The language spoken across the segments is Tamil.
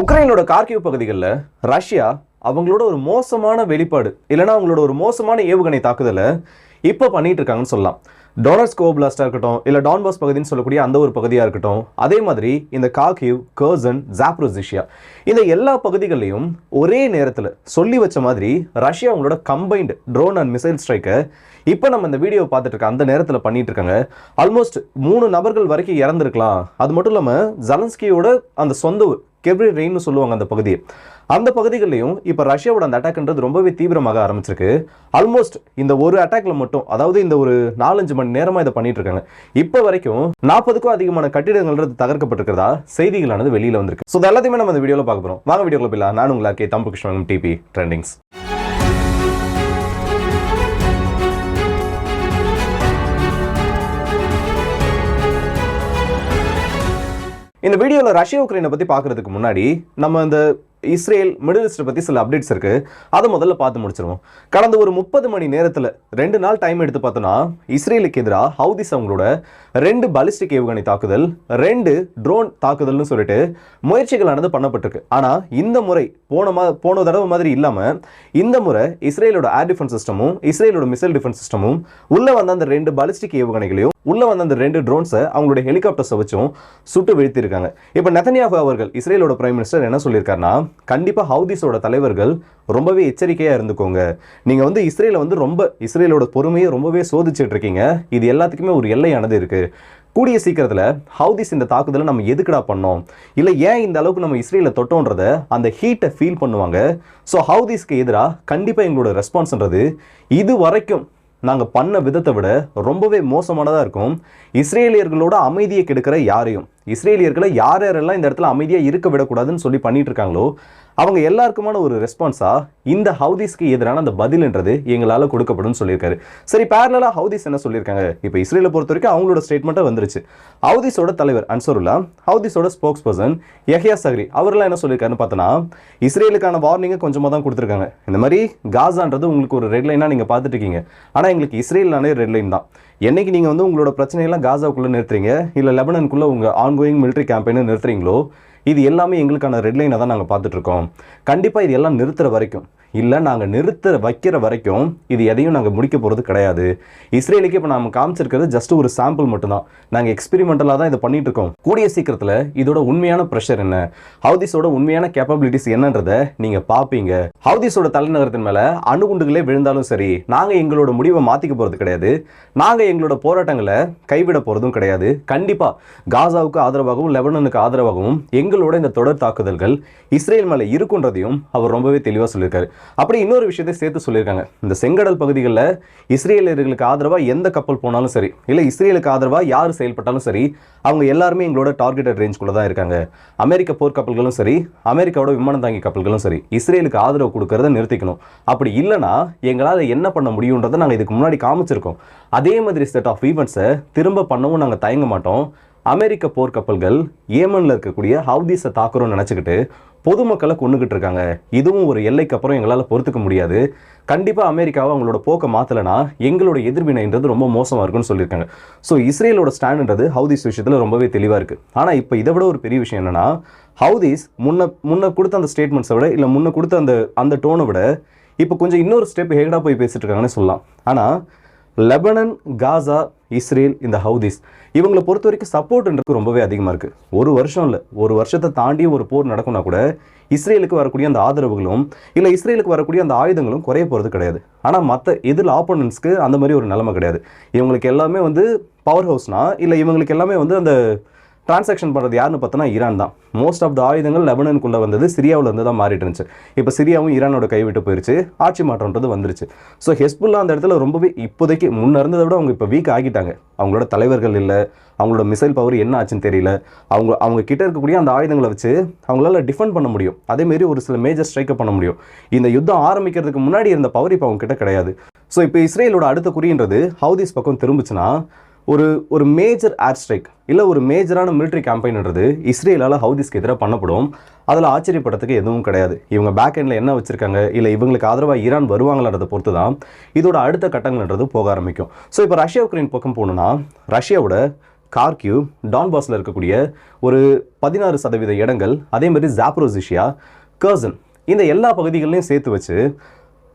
உக்ரைனோட கார்கிவ் பகுதிகளில் ரஷ்யா அவங்களோட ஒரு மோசமான வெளிப்பாடு இல்லைன்னா அவங்களோட ஒரு மோசமான ஏவுகணை தாக்குதலை இப்போ பண்ணிட்டு இருக்காங்கன்னு சொல்லலாம். டொனட்ஸ் கோபிளாஸ்டாக இருக்கட்டும் இல்லை டான்பாஸ் பகுதின்னு சொல்லக்கூடிய அந்த ஒரு பகுதியாக இருக்கட்டும் அதே மாதிரி இந்த கார்கிவ் கர்சன் ஜாப்ரோசிஷியா இந்த எல்லா பகுதிகளையும் ஒரே நேரத்தில் சொல்லி வச்ச மாதிரி ரஷ்யா அவங்களோட கம்பைன்டு ட்ரோன் அண்ட் மிசைல் ஸ்ட்ரைக்கை இப்போ நம்ம இந்த வீடியோ பார்த்துட்டு இருக்க அந்த நேரத்தில் பண்ணிட்டு இருக்காங்க. ஆல்மோஸ்ட் மூணு நபர்கள் வரைக்கும் இறந்துருக்கலாம். அது மட்டும் இல்லாமல் ஜலன்ஸ்கியோட அந்த சொந்த கெவ்ரி ரெயின்னு சொல்லுவாங்க அந்த பகுதியை. அந்த பகுதிகளையும் இப்போ ரஷ்யாவோட அந்த அட்டாக்ன்றது ரொம்பவே தீவிரமாக ஆரம்பிச்சிருக்கு. ஆல்மோஸ்ட் இந்த ஒரு அட்டாக்ல மட்டும் அதாவது இந்த ஒரு நாலஞ்சு மணி நேரமா இதை பண்ணிட்டு இருக்காங்க. இப்போ வரைக்கும் நாற்பதுக்கும் அதிகமான கட்டிடங்கள்ன்றது தகர்க்கப்பட்டிருக்கிறதா செய்திகளானது வெளியில வந்திருக்கு. ஸோ எல்லாத்தையுமே நம்ம இந்த வீடியோவில் பார்க்க போறோம். வாங்க வீடியோக்குள்ள போயிடலாம். நான் உங்களுக்கு தம்பு கிருஷ்ணன் டிபி ட்ரெண்டிங்ஸ் இந்த வீடியோவில் ரஷ்யா உக்ரைனை பற்றி பார்க்குறதுக்கு முன்னாடி நம்ம இந்த இஸ்ரேல் மிடில் ஈஸ்ட்டை பற்றி சில அப்டேட்ஸ் இருக்குது அதை முதல்ல பார்த்து முடிச்சிருவோம். கடந்த ஒரு முப்பது மணி நேரத்தில் ரெண்டு நாள் டைம் எடுத்து பார்த்தோன்னா இஸ்ரேலுக்கு எதிராக ஹவுதிஸ் அவங்களோட ரெண்டு பாலிஸ்டிக் ஏவுகணை தாக்குதல் ரெண்டு ட்ரோன் தாக்குதல்னு சொல்லிட்டு முயற்சிகளானது பண்ணப்பட்டிருக்கு. ஆனால் இந்த முறை போன மா போன தடவை மாதிரி இல்லாமல் இந்த முறை இஸ்ரேலோட ஏர் டிஃபென்ஸ் சிஸ்டமும் இஸ்ரேலோட மிசைல் டிஃபென்ஸ் சிஸ்டமும் உள்ளே வந்த அந்த ரெண்டு பாலிஸ்டிக் ஏவுகணைகளையும் உள்ளே வந்த அந்த ரெண்டு ட்ரோன்ஸை அவங்களுடைய ஹெலிகாப்டர்ஸை வச்சும் சுட்டு வீழ்த்திருக்காங்க இப்போ நெத்தனியாகு அவர்கள் இஸ்ரேலோட பிரைம் மினிஸ்டர் என்ன சொல்லியிருக்காருன்னா கண்டிப்பாக ஹவுதிஸோட தலைவர்கள் ரொம்பவே எச்சரிக்கையாக இருந்துக்கோங்க. நீங்கள் வந்து இஸ்ரேலை வந்து ரொம்ப இஸ்ரேலோட பொறுமையை ரொம்பவே சோதிச்சுட்டு இருக்கீங்க. இது எல்லாத்துக்குமே ஒரு எல்லையானது இருக்குது கூடிய சீக்கிரத்தில் ஹவுதிஸ் இந்த தாக்குதலை நம்ம எதுக்குடா பண்ணோம்? இல்லை ஏன் இந்த அளவுக்கு நம்ம இஸ்ரேலில் தொட்டோன்றத அந்த ஹீட்டை ஃபீல் பண்ணுவாங்க? ஸோ ஹவுதிஸ்க்கு எதிராக கண்டிப்பாக எங்களோட ரெஸ்பான்ஸ்ன்றது இது வரைக்கும் நாங்கள் பண்ண விதத்தை விட ரொம்பவே மோசமானதாக இருக்கும். இஸ்ரேலியர்களோட அமைதியை கெடுக்கிற யாரையும் இஸ்ரேலியர்களை யார் யாரெல்லாம் இந்த இடத்துல அமைதியாக இருக்க விடக்கூடாதுன்னு சொல்லி பண்ணிட்டு இருக்காங்களோ அவங்க எல்லாருக்குமான ஒரு ரெஸ்பான்ஸா இந்த ஹவுதிஸ்க்கு எதிரான அந்த பதில்ன்றது எங்களால் கொடுக்கப்படும் சொல்லியிருக்காரு. சரி பேரலாக ஹவுதிஸ் என்ன சொல்லியிருக்காங்க? இப்போ இஸ்ரேலை பொறுத்த வரைக்கும் அவங்களோட ஸ்டேட்மெண்ட்டாக வந்துருச்சு. ஹவுதிஸோட தலைவர் அன்சருல்லா ஹவுதிஸோட ஸ்போக்ஸ் பர்சன் யஹியா சஹ்ரி அவரெல்லாம் என்ன சொல்லியிருக்காருன்னு பார்த்தோன்னா இஸ்ரேலுக்கான வார்னிங்கை கொஞ்சமாக தான் கொடுத்துருக்காங்க. இந்த மாதிரி காசான்றது உங்களுக்கு ஒரு ரெட் லைனாக நீங்கள் பார்த்துட்டு இருக்கீங்க. ஆனால் எங்களுக்கு இஸ்ரேலானே ரெட் லைன் தான். என்னைக்கு நீங்கள் வந்து உங்களோட பிரச்சனையெல்லாம் காசாவுக்குள்ளே நிறுத்துறீங்க? இல்லை லெபனனுக்குள்ளே உங்கள் ஆன்கோயிங் மிலிட்ரி கேம்பெயினை நிறுத்துறீங்களோ? இது எல்லாமே எங்களுக்கான ரெட்லைனை தான் நாங்கள் பார்த்துட்ருக்கோம் கண்டிப்பாக இது எல்லாம் நிறுத்துற வரைக்கும் இல்லை நாங்கள் நிறுத்த வைக்கிற வரைக்கும் இது எதையும் நாங்கள் முடிக்க போகிறது கிடையாது. இஸ்ரேலுக்கு இப்போ நம்ம காமிச்சிருக்கிறது ஜஸ்ட் ஒரு சாம்பிள் மட்டும்தான். நாங்கள் எக்ஸ்பெரிமெண்டலாக தான் இதை பண்ணிட்டு இருக்கோம். கூடிய சீக்கிரத்தில் இதோட உண்மையான ப்ரெஷர் என்ன? ஹவுதிஸோட உண்மையான கேப்பபிலிட்டிஸ் என்னன்றதை நீங்கள் பார்ப்பீங்க ஹவுதிஸோட தலைநகரத்தின் மேலே அணுகுண்டுகளே விழுந்தாலும் சரி நாங்கள் எங்களோட முடிவை மாற்றிக்க போகிறது கிடையாது. நாங்கள் எங்களோட போராட்டங்களை கைவிட போகிறதும் கிடையாது. கண்டிப்பாக காசாவுக்கு ஆதரவாகவும் லெபனனுக்கு ஆதரவாகவும் எங்களோட இந்த தொடர் தாக்குதல்கள் இஸ்ரேல் மேலே இருக்குன்றதையும் அவர் ரொம்பவே தெளிவாக சொல்லியிருக்காரு. அப்படி இன்னொரு விஷயத்தை சேர்த்து சொல்லியிருக்காங்க. இந்த செங்கடல் பகுதிகளில் இஸ்ரேலியர்களுக்கு ஆதரவாக எந்த கப்பல் போனாலும் சரி இல்லை இஸ்ரேலுக்கு ஆதரவாக யார் செயல்பட்டாலும் சரி அவங்க எல்லாருமே எங்களோட டார்கெட்டட் ரேஞ்சுக்குள்ளே தான் இருக்காங்க. அமெரிக்க போர்க்கப்பல்களும் சரி அமெரிக்காவோட விமானம் தாங்கி கப்பல்களும் சரி இஸ்ரேலுக்கு ஆதரவு கொடுக்கறத நிறுத்திக்கணும். அப்படி இல்லைனா எங்களால் என்ன பண்ண முடியுன்றதை நாங்கள் இதுக்கு முன்னாடி காமிச்சிருக்கோம். அதே மாதிரி செட் ஆஃப் ஈவெண்ட்ஸை திரும்ப பண்ணவும் நாங்கள் தயங்க மாட்டோம். அமெரிக்க போர்க்கப்பல்கள் ஏமனில் இருக்கக்கூடிய ஹவுதீஸை தாக்குறோம்னு நினச்சிக்கிட்டு பொதுமக்களை கொண்டுகிட்டு இருக்காங்க. இதுவும் ஒரு எல்லைக்கு அப்புறம் எங்களால் பொறுத்துக்க முடியாது. கண்டிப்பாக அமெரிக்காவை அவங்களோட போக்கை மாற்றலைன்னா எங்களோட எதிர்வினைன்றது ரொம்ப மோசமாக இருக்கும்னு சொல்லியிருக்காங்க. ஸோ இஸ்ரேலோட ஸ்டாண்டுன்றது ஹவுதீஸ் விஷயத்தில் ரொம்பவே தெளிவாக இருக்குது ஆனால் இப்போ இதை விட ஒரு பெரிய விஷயம் என்னென்னா ஹவுதீஸ் முன்ன முன்ன கொடுத்த அந்த ஸ்டேட்மெண்ட்ஸை விட இல்லை முன்ன கொடுத்த அந்த அந்த டோனை விட இப்போ கொஞ்சம் இன்னொரு ஸ்டெப் ஹேகடாக போய் பேசிட்டு இருக்காங்கன்னு சொல்லலாம். ஆனால் லெபனன் காசா இஸ்ரேல் இந்த ஹவுதிஸ். இவங்களை பொறுத்த வரைக்கும் சப்போர்ட்ன்றது ரொம்பவே அதிகமாக இருக்குது ஒரு வருஷம் இல்லை ஒரு வருஷத்தை தாண்டி ஒரு போர் நடக்கும்னா கூட இஸ்ரேலுக்கு வரக்கூடிய அந்த ஆதரவுகளும் இல்லை இஸ்ரேலுக்கு வரக்கூடிய அந்த ஆயுதங்களும் குறைய போகிறது கிடையாது. ஆனால் மற்ற எதில் ஆப்போனன்ட்ஸ்க்கு அந்த மாதிரி ஒரு நிலைமை கிடையாது. இவங்களுக்கு எல்லாமே வந்து பவர் ஹவுஸ்னா இல்லை இவங்களுக்கு எல்லாமே வந்து அந்த டிரான்சாக்ஷன் பண்ணுறது யாருன்னு பார்த்தோன்னா ஈரான் தான். மோஸ்ட் ஆஃப் த ஆயுதங்கள் லெபனனுக்குள்ளே வந்தது சிரியாவில் இருந்து தான் மாறிட்டு இருந்துச்சு. இப்போ சிரியாவும் ஈரானோட கைவிட்டு போயிருச்சு ஆட்சி மாற்றம்ன்றது வந்துருச்சு. ஸோ ஹெஸ்புல்லா அந்த இடத்துல ரொம்பவே இப்போதைக்கு முன்ன இருந்ததை விட அவங்க இப்போ வீக் ஆகிட்டாங்க. அவங்களோட தலைவர்கள் இல்லை அவங்களோட மிசைல் பவர் என்ன ஆச்சுன்னு தெரியல. அவங்க அவங்க கிட்ட இருக்கக்கூடிய அந்த ஆயுதங்களை வச்சு அவங்களால டிஃபெண்ட் பண்ண முடியும். அதேமாரி ஒரு சில மேஜர் ஸ்ட்ரைக்கை பண்ண முடியும். இந்த யுத்தம் ஆரம்பிக்கிறதுக்கு முன்னாடி இருந்த பவர் இப்போ அவங்க கிட்ட கிடையாது. ஸோ இப்போ இஸ்ரேலோட அடுத்த குறின்றது ஹவுதிஸ் பக்கம் திரும்பிச்சுன்னா ஒரு ஒரு மேஜர் ஏர் ஸ்ட்ரைக் இல்லை ஒரு மேஜரான மிலிட்ரி கேம்பெயின்ன்றது இஸ்ரேலால் ஹவுதிஸ்க்கு எதிராக பண்ணப்படும். அதில் ஆச்சரியப்படுறதுக்கு எதுவும் கிடையாது. இவங்க பேக் எண்டில் என்ன வச்சுருக்காங்க? இல்லை இவங்களுக்கு ஆதரவாக ஈரான் வருவாங்களான்றதை பொறுத்து தான் இதோட அடுத்த கட்டங்கள்ன்றது போக ஆரம்பிக்கும். ஸோ இப்போ ரஷ்யா உக்ரைன் பக்கம் போகணுன்னா ரஷ்யாவோட கார்கியூ டான்பாஸில் இருக்கக்கூடிய ஒரு பதினாறு சதவீத இடங்கள் அதே மாதிரி ஜாப்ரோசிஷியா கர்சன் இந்த எல்லா பகுதிகளையும் சேர்த்து வச்சு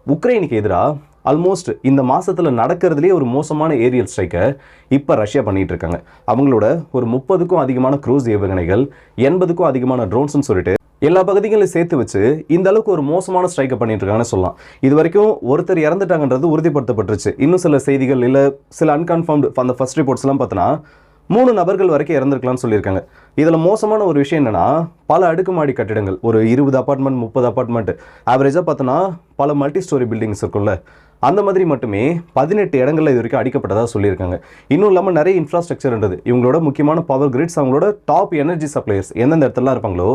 உக்ரைனுக்கு எதிராக ஆல்மோஸ்ட் இந்த மாசத்துல நடக்கிறதுலேயே ஒரு மோசமான ஏரியல் ஸ்ட்ரைக்கை இப்போ ரஷ்யா பண்ணிட்டு இருக்காங்க. அவங்களோட ஒரு முப்பதுக்கும் அதிகமான க்ரூஸ் ஏவுகணைகள் எண்பதுக்கும் அதிகமான ட்ரோன்ஸ்னு சொல்லிட்டு எல்லா பகுதிகளையும் சேர்த்து வச்சு இந்த அளவுக்கு ஒரு மோசமான ஸ்ட்ரைக்கை பண்ணிட்டு இருக்காங்கன்னு சொல்லலாம். இது வரைக்கும் ஒருத்தர் இறந்துட்டாங்கன்றது உறுதிப்படுத்தப்பட்டுருச்சு. இன்னும் சில செய்திகள் இல்லை சில அன்கன்ஃபார்ம்டு அந்த ஃபர்ஸ்ட் ரிப்போர்ட்ஸ்லாம் பார்த்தோன்னா மூணு நபர்கள் வரைக்கும் இறந்துருக்கலாம்னு சொல்லியிருக்காங்க. இதில் மோசமான ஒரு விஷயம் என்னன்னா பல அடுக்குமாடி கட்டிடங்கள் ஒரு இருபது அப்பார்ட்மெண்ட் முப்பது அப்பார்ட்மெண்ட் ஆவரேஜாக பார்த்தோன்னா பல மல்டி ஸ்டோரி பில்டிங்ஸ் இருக்கும்ல. அந்த மாதிரி மட்டுமே பதினெட்டு இடங்களில் இது வரைக்கும் அடிக்கப்பட்டதாக சொல்லியிருக்காங்க. இன்னும் இல்லாமல் நிறைய இன்ஃப்ராஸ்ட்ரக்சர்ன்றது இவங்களோட முக்கியமான பவர் கிரிட்ஸ் அவங்களோட டாப் எனர்ஜி சப்ளையர்ஸ் எந்தெந்த இடத்துலலாம் இருப்பாங்களோ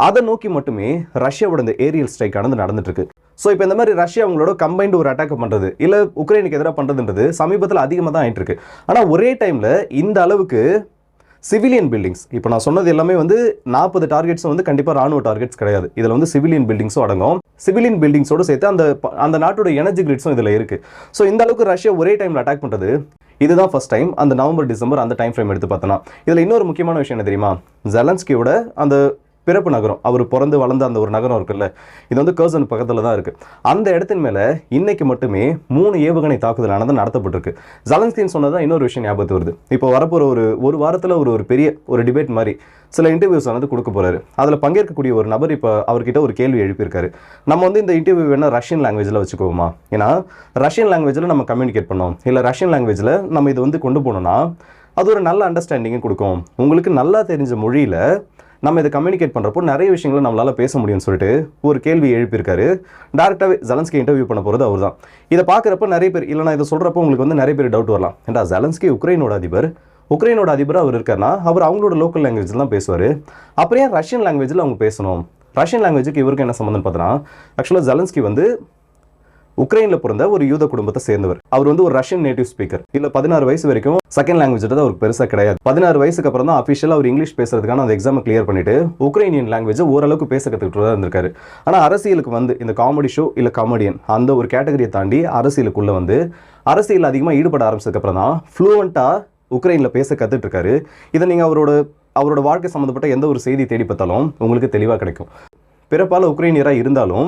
அதை நோக்கி மட்டுமே ரஷ்யாவோட இந்த ஏரியல் ஸ்ட்ரைக் ஆனது நடந்துட்டு இருக்கு ஸோ இப்போ இந்த மாதிரி ரஷ்யா அவங்களோட கம்பைன்டு ஒரு அட்டாக் பண்ணுறது இல்லை உக்ரைனுக்கு எதிராக பண்ணுறதுன்றது சமீபத்தில் அதிகமாக தான் ஆகிட்டு இருக்கு ஆனால் ஒரே டைமில் இந்த அளவுக்கு சிவிலியன் பில்டிங்ஸ். இப்போ நான் சொன்னது எல்லாமே வந்து நாற்பது டார்கெட்ஸும் வந்து கண்டிப்பாக ராணுவ டார்கெட்ஸ் கிடையாது. இதில் வந்து சிவிலியன் பில்டிங்ஸும் அடங்கும். சிவிலியன் பில்டிங்ஸோடு சேர்த்து அந்த அந்த நாட்டோட எனர்ஜி கிரிட்ஸும் இதில் இருக்குது ஸோ இந்த அளவுக்கு ரஷ்யா ஒரே டைமில் அட்டாக் பண்ணுறது இதுதான் ஃபஸ்ட் டைம் அந்த நவம்பர் டிசம்பர் அந்த டைம் ஃப்ரேம் எடுத்து பார்த்தோன்னா இதில் இன்னொரு முக்கியமான விஷயம் என்ன தெரியுமா? ஜெலன்ஸ்கியோட அந்த பிறப்பு நகரம். அவர் பிறந்து வளர்ந்த அந்த ஒரு நகரம் இருக்குல்ல. இது வந்து கர்சன் பக்கத்தில் தான் இருக்கு. அந்த இடத்தின் மேலே இன்னைக்கு மட்டுமே மூணு ஏவுகணை தாக்குதலானது நடத்தப்பட்டிருக்கு. ஜலன்ஸ்கின் சொன்னதான் இன்னொரு விஷயம் ஞாபகத்து வருது. இப்போ வரப்போகிற ஒரு ஒரு வாரத்தில் ஒரு ஒரு பெரிய ஒரு டிபேட் மாதிரி சில இன்டர்வியூஸ் வந்து கொடுக்க போறாரு. அதில் பங்கேற்கக்கூடிய ஒரு நபர் இப்போ அவர்கிட்ட ஒரு கேள்வி எழுப்பியிருக்காரு. நம்ம வந்து இந்த இன்டர்வியூ வேணால் ரஷ்யன் லாங்குவேஜில் வச்சுக்கோமா ஏன்னா ரஷ்யன் லாங்குவேஜில் நம்ம கம்யூனிகேட் பண்ணோம். இல்லை ரஷ்யன் லாங்குவேஜில் நம்ம இது வந்து கொண்டு போனோம்னா அது ஒரு நல்ல அண்டர்ஸ்டாண்டிங்கும் கொடுக்கும். உங்களுக்கு நல்லா தெரிஞ்ச மொழியில் நம்ம இதை கம்யூனிகேட் பண்ணுறப்போ நிறைய விஷயங்களை நம்மளால் பேச முடியும்னு சொல்லிட்டு ஒரு கேள்வி எழுப்பியிருக்காரு. டேரெக்டாகவே ஜலன்ஸ்கி இன்டர்வியூ பண்ண போகிறது அவர் தான் இதை பார்க்குறப்ப நிறைய பேர் இல்லை நான் இதை சொல்கிறப்போ உங்களுக்கு வந்து நிறைய பேர் டவுட் வரலாம். ஏன்டா ஜலன்ஸ்கி உக்ரைனோட அதிபர்? உக்ரைனோட அதிபர் அவர் இருக்காருன்னா அவர் அவங்களோட லோக்கல் லாங்குவேஜில் தான் பேசுவார். அப்புறம் ஏன் ரஷ்யன் லாங்குவேஜில் அவங்க பேசணும்? ரஷ்யன் லாங்குவேஜுக்கு இவருக்கு என்ன சம்மந்தம் பார்த்தோன்னா ஆக்சுவலாக ஜலன்ஸ்கி வந்து உக்ரைன்ல பிறந்த ஒரு யூத குடும்பத்தை சேர்ந்தவர். அவர் வந்து ஒரு ரஷ்யன் நேட்டிவ் ஸ்பீக்கர் இல்ல பதினாறு வயசு வரைக்கும் செகண்ட் லாங்குவேஜ் தான் அவருக்கு பெருசா கிடையாது. பதினாறு வயசுக்கு அப்புறம் தான் அபிஷியலா அவர் இங்கிலீஷ் பேசுறதுக்கான அந்த எக்ஸாம் கிளியர் பண்ணிட்டு உக்ரைனியன் லாங்குவேஜ் ஓரளவுக்கு பேச கத்துக்கிட்டு தான் இருந்திருக்காரு. ஆனா அரசியலுக்கு வந்து இந்த காமெடி ஷோ இல்ல காமெடியன் அந்த ஒரு கேட்டகரியை தாண்டி அரசியலுக்குள்ள வந்து அரசியல் அதிகமா ஈடுபட ஆரம்பிச்சதுக்கு அப்புறம் தான் ஃப்ளூவெண்டா உக்ரைன்ல பேச கத்துட்டு இருக்காரு இதை நீங்க அவரோட அவரோட வாழ்க்கை சம்மந்தப்பட்ட எந்த ஒரு செய்தி தேடி பார்த்தாலும் உங்களுக்கு தெளிவாக கிடைக்கும். பிறப்பால உக்ரைனியராக இருந்தாலும்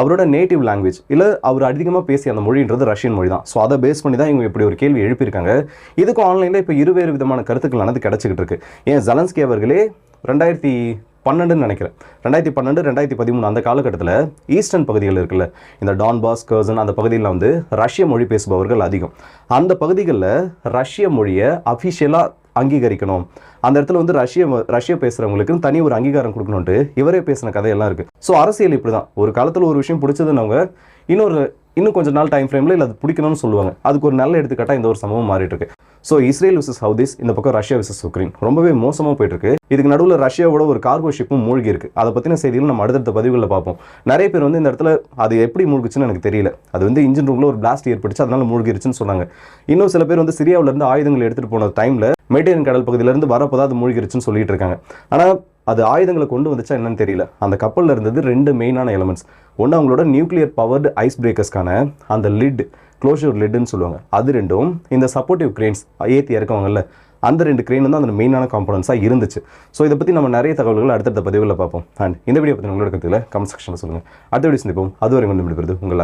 அவரோட நேட்டிவ் லாங்குவேஜ் இல்லை அவர் அதிகமாக பேசிய அந்த மொழின்றது ரஷ்யன் மொழி தான். ஸோ அதை பேஸ் பண்ணி தான் இவங்க இப்படி ஒரு கேள்வி எழுப்பியிருக்காங்க. இதுக்கும் ஆன்லைனில் இப்போ இருவேறு விதமான கருத்துக்களானது கிடச்சிக்கிட்டு இருக்கு. ஏன் ஜலன்ஸ்கி அவர்களே ரெண்டாயிரத்தி பன்னெண்டுன்னு நினைக்கிறேன். ரெண்டாயிரத்தி பன்னெண்டு ரெண்டாயிரத்தி பதிமூணு அந்த காலகட்டத்தில் ஈஸ்டர்ன் பகுதிகள் இருக்குல்ல இந்த டான்பாஸ் கர்சன் அந்த பகுதியில் வந்து ரஷ்ய மொழி பேசுபவர்கள் அதிகம். அந்த பகுதிகளில் ரஷ்ய மொழியை அஃபிஷியலாக அங்கீகரிக்கணும். அந்த இடத்துல வந்து ரஷ்ய ரஷ்ய பேசுறவங்களுக்கு தனி ஒரு அங்கீகாரம் கொடுக்கணும்ட்டு இவரே பேசின கதையெல்லாம் இருக்கு. ஸோ அரசியல் இப்படிதான். ஒரு காலத்தில் ஒரு விஷயம் பிடிச்சதுன்னவங்க இன்னொரு இன்னும் கொஞ்சம் நாள் டைம் ஃப்ரேம்ல இல்லை அது பிடிக்கணும்னு சொல்லுவாங்க. அதுக்கு ஒரு நல்ல எடுத்துக்காட்டா இந்த ஒரு சம்பவம் மாறிட்டு இருக்கு ஸோ இஸ்ரேல் விசஸ் ஹவுதிஸ் இந்த பக்கம் ரஷ்யா விசஸ் உக்ரைன் ரொம்பவே மோசமாக போயிட்டு இருக்கு இதுக்கு நடுவில் ரஷ்யாவோட ஒரு கார்கோ ஷிப்பும் மூழ்கி இருக்கு அதை பற்றின செய்திகள் நம்ம அடுத்தடுத்த பதிவுகளில் பார்ப்போம். நிறைய பேர் வந்து இந்த இடத்துல அது எப்படி மூழ்கிச்சுன்னு எனக்கு தெரியல. அது வந்து இன்ஜின் ரூமில் ஒரு பிளாஸ்ட் ஏற்பட்டுச்சு அதனால மூழ்கிருச்சுன்னு சொன்னாங்க. இன்னும் சில பேர் வந்து சிரியாவிலேருந்து ஆயுதங்கள் எடுத்துகிட்டு போன டைமில் மெடிட்டரேனியன் கடல் பகுதியிலேருந்து வரப்போ தான் அது மூழ்கிருச்சுன்னு சொல்லிட்டு இருக்காங்க. ஆனால் அது ஆயுதங்களை கொண்டு வந்துச்சா என்னன்னு தெரியல. அந்த கப்பலில் இருந்தது ரெண்டு மெயினான எலமெண்ட்ஸ் ஒன்று அவங்களோட நியூக்ளியர் பவர்டு ஐஸ் பிரேக்கர்ஸ்க்கான அந்த லிட் க்ளோஷர் லிட்னு சொல்லுவாங்க. அது ரெண்டும் இந்த சப்போர்ட்டிவ் கிரெயின்ஸ் ஏற்றி இறக்குவாங்கல்ல அந்த ரெண்டு கிரெயின் வந்து அந்த மெயினான காம்பனன்ஸாக இருந்துச்சு. ஸோ இதை பற்றி நம்ம நிறைய தகவல்கள் அடுத்தடுத்த பதிவுகளில் பார்ப்போம். அண்ட் இந்த வீடியோ பற்றி உங்களோட கருத்துல கமெண்ட் செக்ஷனில் சொல்லுங்கள் அடுத்த வீடியோ சந்திப்போம். அதுவரை வந்து விடுகிறது உங்கள்